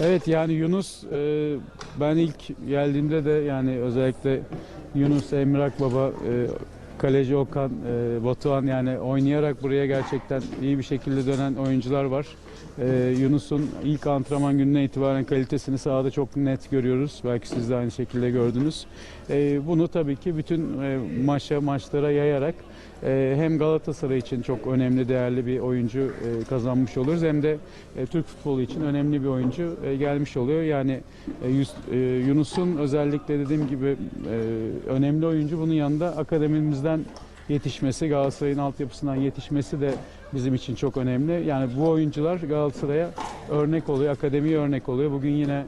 Evet yani Yunus e, ben ilk geldiğimde de yani özellikle Yunus, Emrak Baba, e, Kaleci Okan, e, Batuhan yani oynayarak buraya gerçekten iyi bir şekilde dönen oyuncular var. E, Yunus'un ilk antrenman gününe itibaren kalitesini sahada çok net görüyoruz. Belki siz de aynı şekilde gördünüz. E, bunu tabii ki bütün e, maça maçlara yayarak e, hem Galatasaray için çok önemli değerli bir oyuncu e, kazanmış oluruz hem de e, Türk futbolu için önemli bir oyuncu e, gelmiş oluyor. Yani e, e, Yunus'un özellikle dediğim gibi e, önemli oyuncu bunun yanında akademimizden yetişmesi, Galatasaray'ın altyapısından yetişmesi de bizim için çok önemli. Yani bu oyuncular Galatasaray'a örnek oluyor, akademiye örnek oluyor. Bugün yine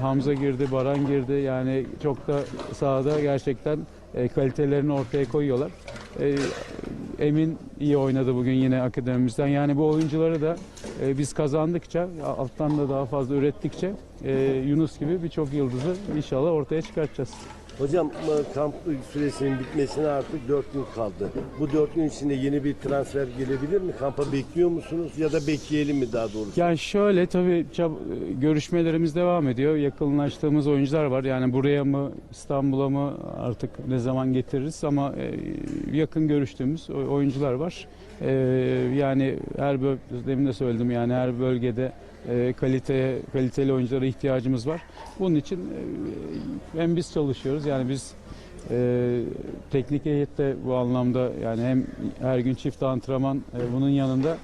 Hamza girdi, Baran girdi. Yani çok da sahada gerçekten e, kalitelerini ortaya koyuyorlar. E, Emin iyi oynadı bugün yine akademimizden. Yani bu oyuncuları da e, biz kazandıkça, alttan da daha fazla ürettikçe e, Yunus gibi birçok yıldızı inşallah ortaya çıkartacağız. Hocam e, kamp süresinin bitmesine artık 4 gün kaldı. Bu 4 gün içinde yeni bir transfer gelebilir mi? Kampa bekliyor musunuz ya da bekleyelim mi daha doğrusu? Yani şöyle tabii görüşmelerimiz devam ediyor. Yakınlaştığımız oyuncular var. Yani buraya mı İstanbul'a mı artık ne zaman getiririz ama e, yakın görüştüğümüz oyuncular var. E, yani her demin de söyledim yani her bölgede e, kalite kaliteli oyunculara ihtiyacımız var. Bunun için e, hem biz çalışıyoruz yani biz e, teknik heyette bu anlamda yani hem her gün çift antrenman e, bunun yanında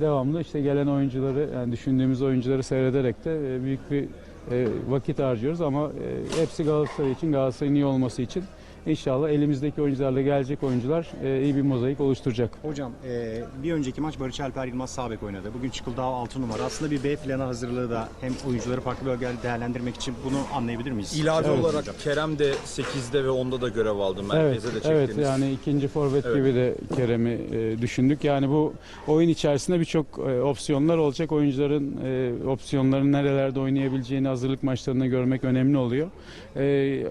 devamlı işte gelen oyuncuları yani düşündüğümüz oyuncuları seyrederek de e, büyük bir e, vakit harcıyoruz ama e, hepsi Galatasaray için Galatasaray'ın iyi olması için inşallah elimizdeki oyuncularla gelecek oyuncular e, iyi bir mozaik oluşturacak. Hocam e, bir önceki maç Barış Alper Yılmaz sağ bek oynadı. Bugün Çıkıldağ 6 numara. Aslında bir B planı hazırlığı da hem oyuncuları farklı bölgelerde değerlendirmek için bunu anlayabilir miyiz? İlave Evet. olarak Kerem de 8'de ve 10'da da görev aldı. Merkeze Evet, de evet yani ikinci forvet Evet. gibi de Kerem'i e, düşündük. Yani bu oyun içerisinde birçok e, opsiyonlar olacak. Oyuncuların e, opsiyonların nerelerde oynayabileceğini hazırlık maçlarında görmek önemli oluyor. E,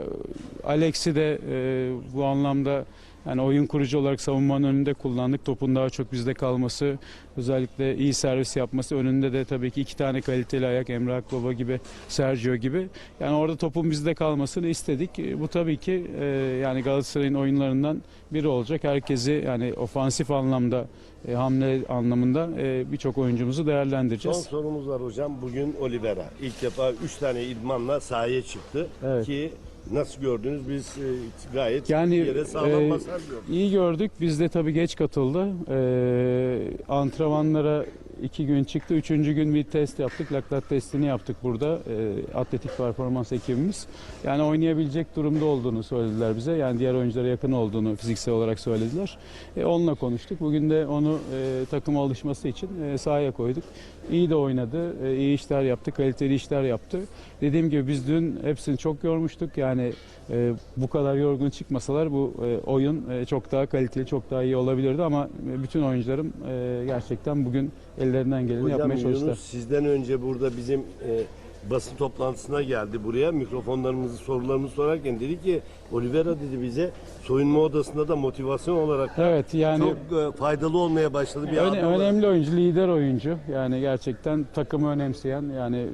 Alex'i de e, bu anlamda yani oyun kurucu olarak savunmanın önünde kullandık. Topun daha çok bizde kalması, özellikle iyi servis yapması. Önünde de tabii ki iki tane kaliteli ayak Emre Akbaba gibi, Sergio gibi. Yani orada topun bizde kalmasını istedik. E, Bu tabii ki e, yani Galatasaray'ın oyunlarından biri olacak. Herkesi yani ofansif anlamda, e, hamle anlamında e, birçok oyuncumuzu Son değerlendireceğiz. sorumuz var hocam. Bugün Olivera ilk defa 3 tane idmanla sahaya çıktı Evet. ki nasıl gördünüz biz e, gayet Yani, yere sağlam e, basar gördük. İyi gördük. Biz de tabii geç katıldı. Ee, antrenmanlara iki gün çıktı. Üçüncü gün bir test yaptık. Laktat testini yaptık burada. Ee, atletik performans ekibimiz. Yani oynayabilecek durumda olduğunu söylediler bize. Yani diğer oyunculara yakın olduğunu fiziksel olarak söylediler. E, onunla konuştuk. Bugün de onu e, takıma alışması için e, sahaya koyduk. İyi de oynadı. E, iyi işler yaptı. Kaliteli işler yaptı. Dediğim gibi biz dün hepsini çok yormuştuk. Yani e, bu kadar yorgun çıkmasalar bu e, oyun e, çok daha kaliteli, çok daha iyi olabilirdi ama e, bütün oyuncularım e, gerçekten bugün ellerinden geleni Hocam yapmaya çalıştılar. Yunus sizden önce burada bizim e, basın toplantısına geldi buraya. Mikrofonlarımızı, sorularımızı sorarken dedi ki Olivera dedi bize soyunma odasında da motivasyon olarak Evet yani çok e, faydalı olmaya başladı bir öne- önemli oyuncu, lider oyuncu. Yani gerçekten takımı önemseyen, yani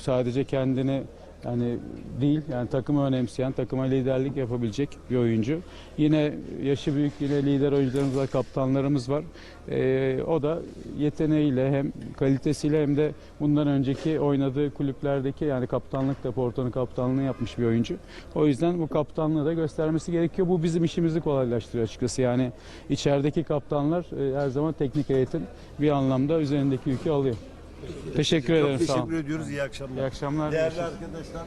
sadece kendini yani değil, yani takımı önemseyen, takıma liderlik yapabilecek bir oyuncu. Yine yaşı büyük yine lider oyuncularımız var, kaptanlarımız var. Ee, o da yeteneğiyle hem kalitesiyle hem de bundan önceki oynadığı kulüplerdeki yani kaptanlık da Porto'nun kaptanlığını yapmış bir oyuncu. O yüzden bu kaptanlığı da göstermesi gerekiyor. Bu bizim işimizi kolaylaştırıyor açıkçası. Yani içerideki kaptanlar e, her zaman teknik heyetin bir anlamda üzerindeki yükü alıyor. Teşekkür ederim. Çok Sağ olun. teşekkür ediyoruz. İyi akşamlar. İyi akşamlar. Değerli arkadaşlar